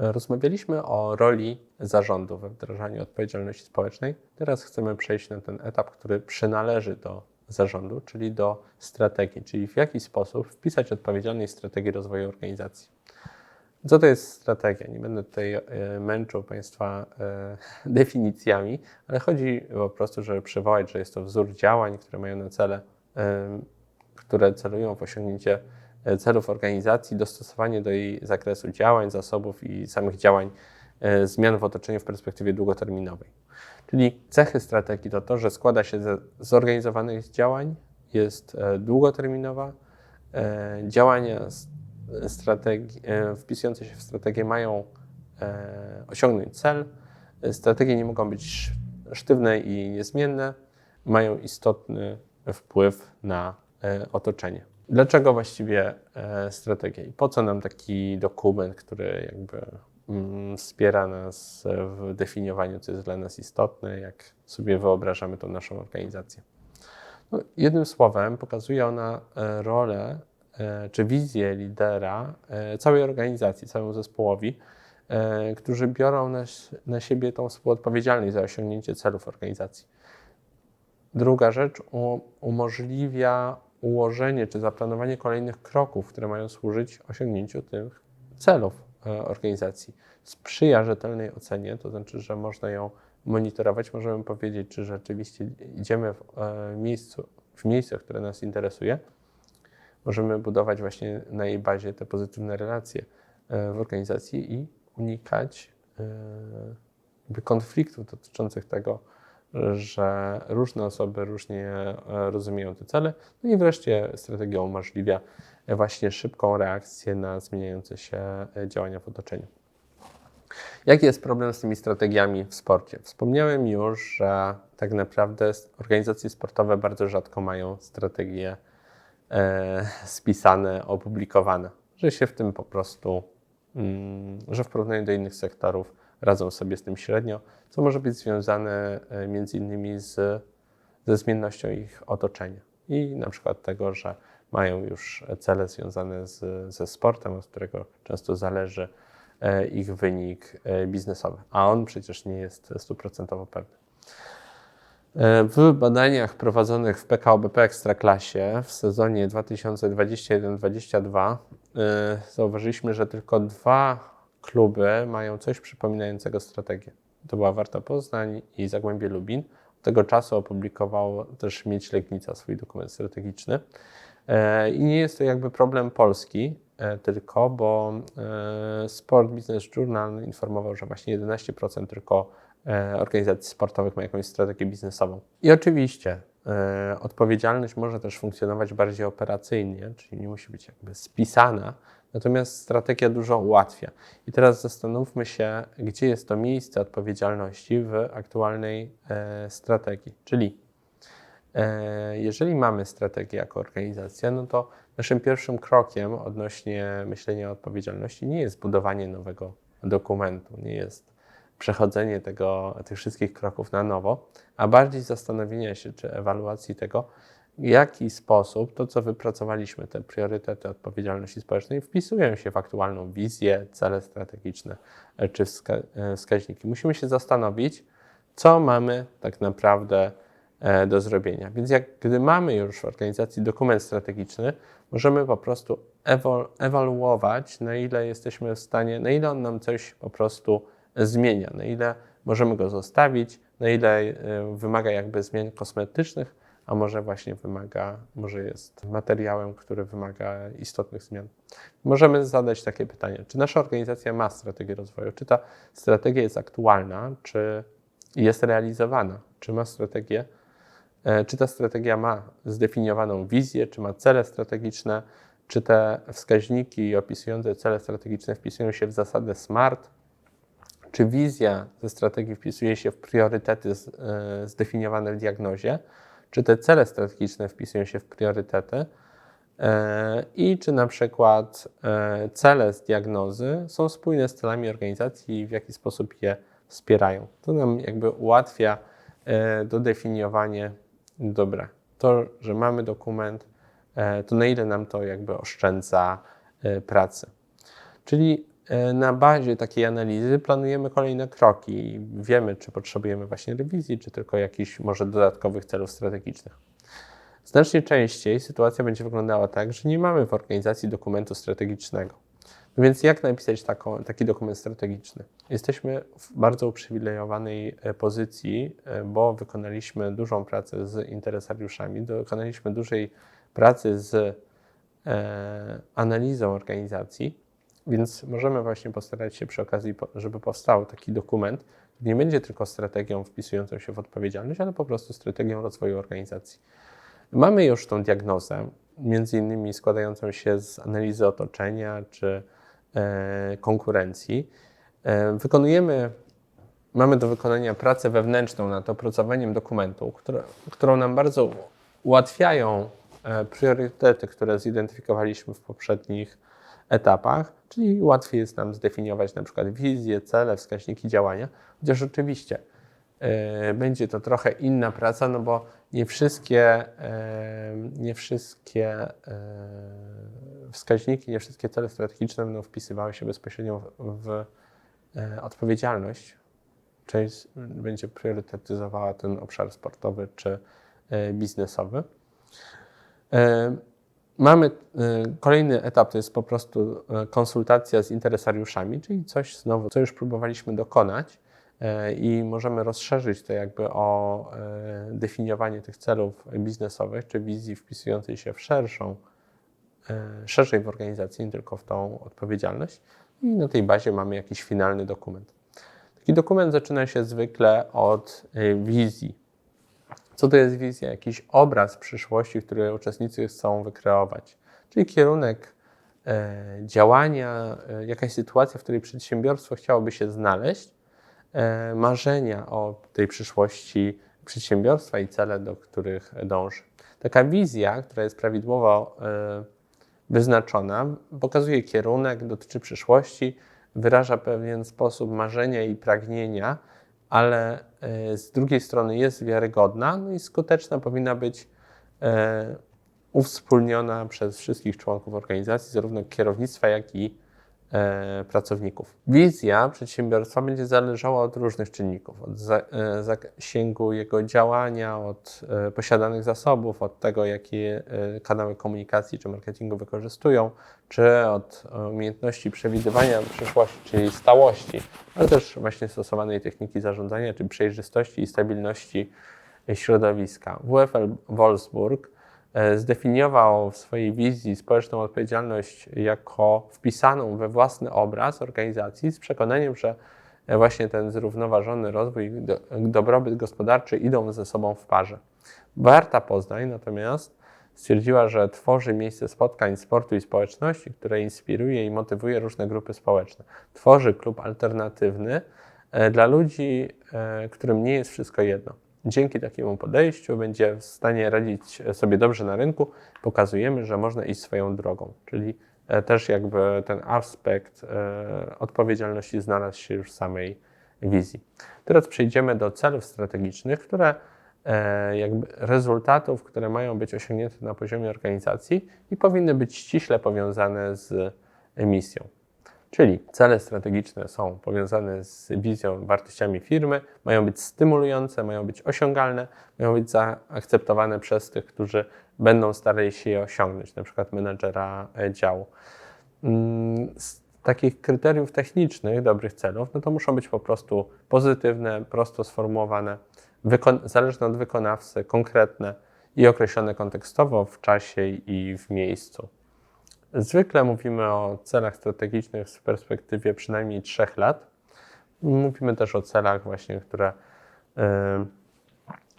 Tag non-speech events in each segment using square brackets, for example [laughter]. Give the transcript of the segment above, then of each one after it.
Rozmawialiśmy o roli zarządu we wdrażaniu odpowiedzialności społecznej. Teraz chcemy przejść na ten etap, który przynależy do zarządu, czyli do strategii, czyli w jaki sposób wpisać odpowiedzialność strategii rozwoju organizacji. Co to jest strategia? Nie będę tutaj e, męczył Państwa e, [laughs] definicjami, ale chodzi po prostu, żeby przywołać, że jest to wzór działań, które mają na cele, e, które celują w osiągnięcie celów organizacji, dostosowanie do jej zakresu działań, zasobów i samych działań e, zmian w otoczeniu w perspektywie długoterminowej. Czyli cechy strategii to to, że składa się ze zorganizowanych działań, jest e, długoterminowa, e, działania e, wpisujące się w strategię mają e, osiągnąć cel. E, Strategie nie mogą być sz- sztywne i niezmienne, mają istotny wpływ na e, otoczenie. Dlaczego właściwie e, strategia i po co nam taki dokument, który jakby mm, wspiera nas w definiowaniu, co jest dla nas istotne, jak sobie wyobrażamy tą naszą organizację? No, jednym słowem, pokazuje ona e, rolę e, czy wizję lidera całej organizacji, całemu zespołowi, którzy biorą na, na siebie tą współodpowiedzialność za osiągnięcie celów organizacji. Druga rzecz umożliwia ułożenie czy zaplanowanie kolejnych kroków, które mają służyć osiągnięciu tych celów e, organizacji. Sprzyja rzetelnej ocenie, to znaczy, że można ją monitorować, możemy powiedzieć, czy rzeczywiście idziemy w, e, miejscu, w miejsce, które nas interesuje. Możemy budować właśnie na jej bazie te pozytywne relacje e, w organizacji i unikać konfliktów dotyczących tego, że różne osoby różnie e, rozumieją te cele. No i wreszcie strategia umożliwia e, właśnie szybką reakcję na zmieniające się e, działania w otoczeniu. Jaki jest problem z tymi strategiami w sporcie? Wspomniałem już, że tak naprawdę organizacje sportowe bardzo rzadko mają strategie e, spisane, opublikowane, że się w tym po prostu, mm, że w porównaniu do innych sektorów radzą sobie z tym średnio, co może być związane e, między innymi z, ze zmiennością ich otoczenia i na przykład tego, że mają już cele związane z, ze sportem, od którego często zależy e, ich wynik e, biznesowy, a on przecież nie jest stuprocentowo pewny. W badaniach prowadzonych w PKO BP Ekstraklasie w sezonie 2021-2022 e, zauważyliśmy, że tylko dwa kluby mają coś przypominającego strategię. To była Warta Poznań i Zagłębie Lubin. Od tego czasu opublikował też Miedź Legnica swój dokument strategiczny. E, I nie jest to jakby problem Polski, e, tylko, bo e, Sport Business Journal informował, że właśnie 11% tylko organizacji sportowych ma jakąś strategię biznesową. I oczywiście odpowiedzialność może też funkcjonować bardziej operacyjnie, czyli nie musi być jakby spisana, natomiast strategia dużo ułatwia. I teraz zastanówmy się, gdzie jest to miejsce odpowiedzialności w aktualnej e, strategii, czyli E, Jeżeli mamy strategię jako organizacja, no to naszym pierwszym krokiem odnośnie myślenia o odpowiedzialności nie jest budowanie nowego dokumentu, nie jest przechodzenie tego, tych wszystkich kroków na nowo, a bardziej zastanowienia się czy ewaluacji tego, w jaki sposób to, co wypracowaliśmy, te priorytety odpowiedzialności społecznej, wpisują się w aktualną wizję, cele strategiczne e, czy wska- e, wskaźniki. Musimy się zastanowić, co mamy tak naprawdę e, do zrobienia. Więc jak gdy mamy już w organizacji dokument strategiczny, możemy po prostu ewaluować, na ile jesteśmy w stanie, na ile on nam coś po prostu zmienia, na ile możemy go zostawić, na ile e, wymaga jakby zmian kosmetycznych, a może właśnie wymaga, może jest materiałem, który wymaga istotnych zmian. Możemy zadać takie pytanie, czy nasza organizacja ma strategię rozwoju, czy ta strategia jest aktualna, czy jest realizowana, czy ma strategię, E, Czy ta strategia ma zdefiniowaną wizję, czy ma cele strategiczne, czy te wskaźniki opisujące cele strategiczne wpisują się w zasadę SMART, czy wizja ze strategii wpisuje się w priorytety e, zdefiniowane w diagnozie, czy te cele strategiczne wpisują się w priorytety e, i czy na przykład e, cele z diagnozy są spójne z celami organizacji i w jaki sposób je wspierają. To nam jakby ułatwia dodefiniowanie, dobra, to, że mamy dokument, to na ile nam to jakby oszczędza pracy. Czyli na bazie takiej analizy planujemy kolejne kroki wiemy, czy potrzebujemy właśnie rewizji, czy tylko jakichś może dodatkowych celów strategicznych. Znacznie częściej sytuacja będzie wyglądała tak, że nie mamy w organizacji dokumentu strategicznego. No więc jak napisać taką, taki dokument strategiczny? Jesteśmy w bardzo uprzywilejowanej e, pozycji, e, bo wykonaliśmy dużą pracę z interesariuszami, dokonaliśmy dużej pracy z e, analizą organizacji, więc możemy właśnie postarać się przy okazji, żeby powstał taki dokument, który nie będzie tylko strategią wpisującą się w odpowiedzialność, ale po prostu strategią rozwoju organizacji. Mamy już tą diagnozę, między innymi składającą się z analizy otoczenia czy e, konkurencji. E, wykonujemy, mamy do wykonania pracę wewnętrzną nad opracowaniem dokumentu, które, którą nam bardzo ułatwiają e, priorytety, które zidentyfikowaliśmy w poprzednich etapach, czyli łatwiej jest nam zdefiniować na przykład wizję, cele, wskaźniki działania, chociaż oczywiście e, będzie to trochę inna praca, no bo nie wszystkie, e, nie wszystkie e, wskaźniki, nie wszystkie cele strategiczne będą wpisywały się bezpośrednio w, w odpowiedzialność. Część będzie priorytetyzowała ten obszar sportowy czy biznesowy. Mamy e, kolejny etap, to jest po prostu e, konsultacja z interesariuszami, czyli coś znowu, co już próbowaliśmy dokonać e, i możemy rozszerzyć to jakby o definiowanie tych celów biznesowych czy wizji wpisującej się w szerszą, szerzej w organizacji, nie tylko w tą odpowiedzialność. I na tej bazie mamy jakiś finalny dokument. Taki dokument zaczyna się zwykle od wizji, co to jest wizja? Jakiś obraz przyszłości, który uczestnicy chcą wykreować, czyli kierunek e, działania, e, jakaś sytuacja, w której przedsiębiorstwo chciałoby się znaleźć, e, marzenia o tej przyszłości przedsiębiorstwa i cele, do których dąży. Taka wizja, która jest prawidłowo e, wyznaczona, pokazuje kierunek, dotyczy przyszłości, wyraża pewien sposób marzenia i pragnienia, ale e, z drugiej strony jest wiarygodna no i skuteczna powinna być e, uwspólniona przez wszystkich członków organizacji, zarówno kierownictwa, jak i pracowników. Wizja przedsiębiorstwa będzie zależała od różnych czynników, od e, zasięgu jego działania, od e, posiadanych zasobów, od tego, jakie e, kanały komunikacji czy marketingu wykorzystują, czy od e, umiejętności przewidywania przyszłości, czyli stałości, ale też właśnie stosowanej techniki zarządzania, czy przejrzystości i stabilności e, środowiska. WFL Wolfsburg e, zdefiniował w swojej wizji społeczną odpowiedzialność jako wpisaną we własny obraz organizacji z przekonaniem, że e, właśnie ten zrównoważony rozwój i do- dobrobyt gospodarczy idą ze sobą w parze. Warta Poznań natomiast stwierdziła, że tworzy miejsce spotkań sportu i społeczności, które inspiruje i motywuje różne grupy społeczne. Tworzy klub alternatywny e, dla ludzi, e, którym nie jest wszystko jedno. Dzięki takiemu podejściu będzie w stanie radzić sobie dobrze na rynku. Pokazujemy, że można iść swoją drogą, czyli e, też jakby ten aspekt e, odpowiedzialności znalazł się już w samej wizji. Teraz przejdziemy do celów strategicznych, które e, jakby rezultatów, które mają być osiągnięte na poziomie organizacji i powinny być ściśle powiązane z misją. Czyli cele strategiczne są powiązane z wizją, wartościami firmy, mają być stymulujące, mają być osiągalne, mają być zaakceptowane przez tych, którzy będą starali się je osiągnąć, na przykład menedżera e, działu. Mm, Z takich kryteriów technicznych dobrych celów, no to muszą być po prostu pozytywne, prosto sformułowane, zależne od wykonawcy, konkretne i określone kontekstowo w czasie i w miejscu. Zwykle mówimy o celach strategicznych w perspektywie przynajmniej trzech lat. Mówimy też o celach właśnie, które e,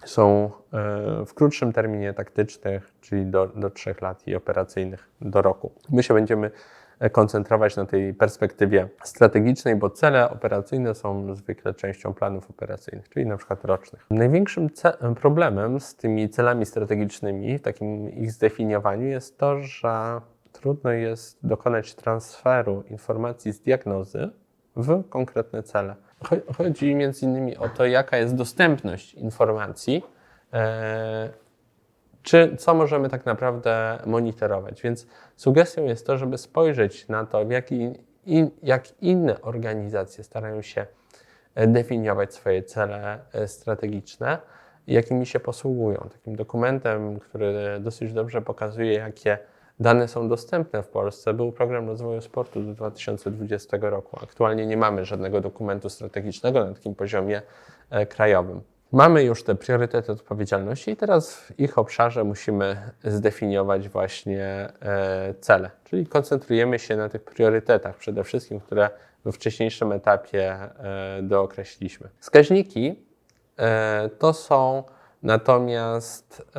są e, w krótszym terminie taktycznych, czyli do, do trzech lat i operacyjnych do roku. My się będziemy e, koncentrować na tej perspektywie strategicznej, bo cele operacyjne są zwykle częścią planów operacyjnych, czyli na przykład rocznych. Największym problemem z tymi celami strategicznymi, w takim ich zdefiniowaniu jest to, że trudno jest dokonać transferu informacji z diagnozy w konkretne cele. Cho- Chodzi między innymi o to, jaka jest dostępność informacji, e, czy co możemy tak naprawdę monitorować. Więc sugestią jest to, żeby spojrzeć na to, w jaki in, jak inne organizacje starają się e, definiować swoje cele e, strategiczne, jakimi się posługują. Takim dokumentem, który dosyć dobrze pokazuje, jakie dane są dostępne w Polsce, był program rozwoju sportu do 2020 roku. Aktualnie nie mamy żadnego dokumentu strategicznego na takim poziomie e, krajowym. Mamy już te priorytety odpowiedzialności i teraz w ich obszarze musimy zdefiniować właśnie e, cele. Czyli koncentrujemy się na tych priorytetach przede wszystkim, które we wcześniejszym etapie e, dookreśliliśmy. Wskaźniki to są natomiast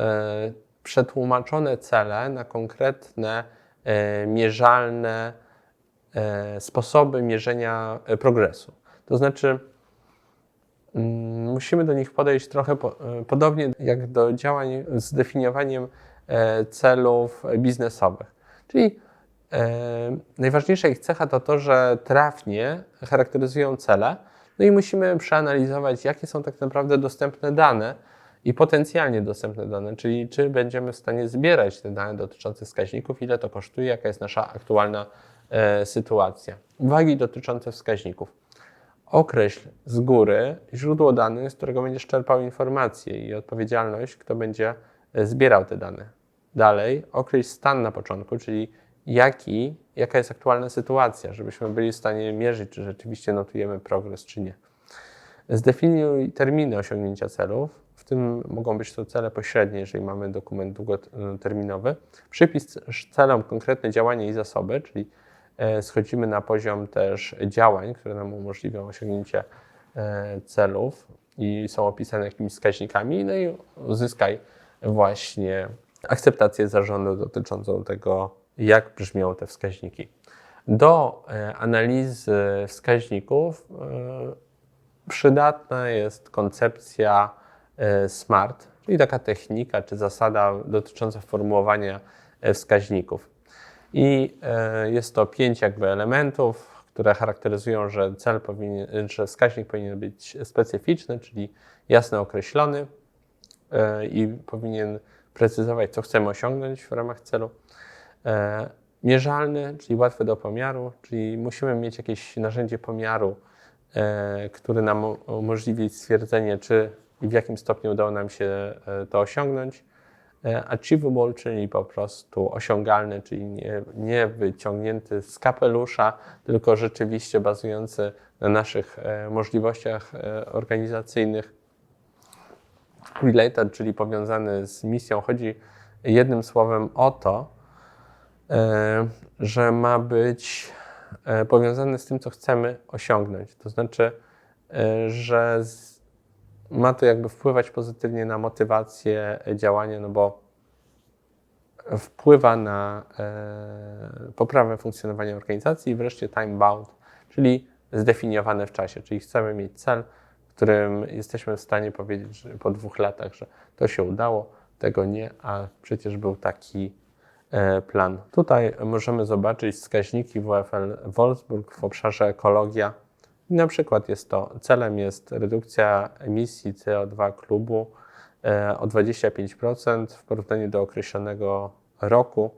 przetłumaczone cele na konkretne, e, mierzalne e, sposoby mierzenia e, progresu. To znaczy, mm, musimy do nich podejść trochę e, podobnie jak do działań z zdefiniowaniem e, celów biznesowych. Czyli najważniejsza ich cecha to to, że trafnie charakteryzują cele, no i musimy przeanalizować, jakie są tak naprawdę dostępne dane i potencjalnie dostępne dane, czyli czy będziemy w stanie zbierać te dane dotyczące wskaźników, ile to kosztuje, jaka jest nasza aktualna e, sytuacja. Uwagi dotyczące wskaźników. Określ z góry źródło danych, z którego będziesz czerpał informacje i odpowiedzialność, kto będzie e, zbierał te dane. Dalej, określ stan na początku, czyli jaki, jaka jest aktualna sytuacja, żebyśmy byli w stanie mierzyć, czy rzeczywiście notujemy progres, czy nie. Zdefiniuj terminy osiągnięcia celów, tym mogą być to cele pośrednie, jeżeli mamy dokument długoterminowy. Przypis celom konkretne działania i zasoby, czyli e, schodzimy na poziom też działań, które nam umożliwią osiągnięcie e, celów i są opisane jakimiś wskaźnikami, no i uzyskaj właśnie akceptację zarządu dotyczącą tego, jak brzmią te wskaźniki. Do e, analizy wskaźników przydatna jest koncepcja SMART, czyli taka technika czy zasada dotycząca formułowania e, wskaźników. I e, jest to pięć jakby elementów, które charakteryzują, że cel powinien, że wskaźnik powinien być specyficzny, czyli jasno określony i powinien precyzować, co chcemy osiągnąć w ramach celu. Mierzalny, czyli łatwy do pomiaru, czyli musimy mieć jakieś narzędzie pomiaru, E, który nam umożliwi stwierdzenie, czy i w jakim stopniu udało nam się e, to osiągnąć. E, achievable, czyli po prostu osiągalny, czyli nie, nie wyciągnięty z kapelusza, tylko rzeczywiście bazujący na naszych możliwościach organizacyjnych. Related, czyli powiązany z misją. Chodzi jednym słowem o to, że ma być E, powiązane z tym, co chcemy osiągnąć. To znaczy, e, że ma to jakby wpływać pozytywnie na motywację działania, no bo wpływa na e, poprawę funkcjonowania organizacji i wreszcie time bound, czyli zdefiniowane w czasie, czyli chcemy mieć cel, w którym jesteśmy w stanie powiedzieć po dwóch latach, że to się udało, tego nie, a przecież był taki E, plan. Tutaj możemy zobaczyć wskaźniki WFL Wolfsburg w obszarze ekologia. Na przykład jest to, celem jest redukcja emisji CO2 klubu e, o 25% w porównaniu do określonego roku.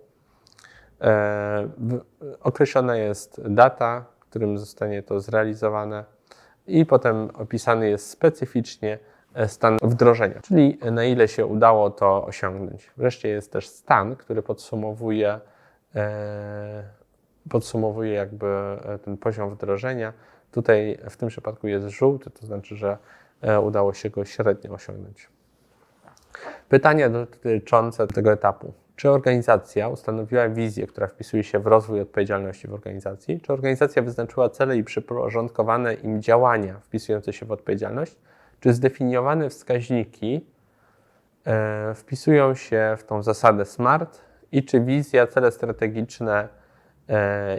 E, określona jest data, w którym zostanie to zrealizowane i potem opisany jest specyficznie E, stan wdrożenia, czyli na ile się udało to osiągnąć. Wreszcie jest też stan, który podsumowuje, podsumowuje jakby ten poziom wdrożenia. Tutaj w tym przypadku jest żółty, to znaczy, że udało się go średnio osiągnąć. Pytania dotyczące tego etapu. Czy organizacja ustanowiła wizję, która wpisuje się w rozwój odpowiedzialności w organizacji? Czy organizacja wyznaczyła cele i przyporządkowane im działania wpisujące się w odpowiedzialność? czy zdefiniowane wskaźniki e, wpisują się w tą zasadę SMART i czy wizja, cele strategiczne e,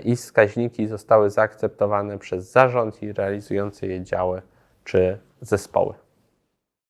i wskaźniki zostały zaakceptowane przez zarząd i realizujące je działy czy zespoły.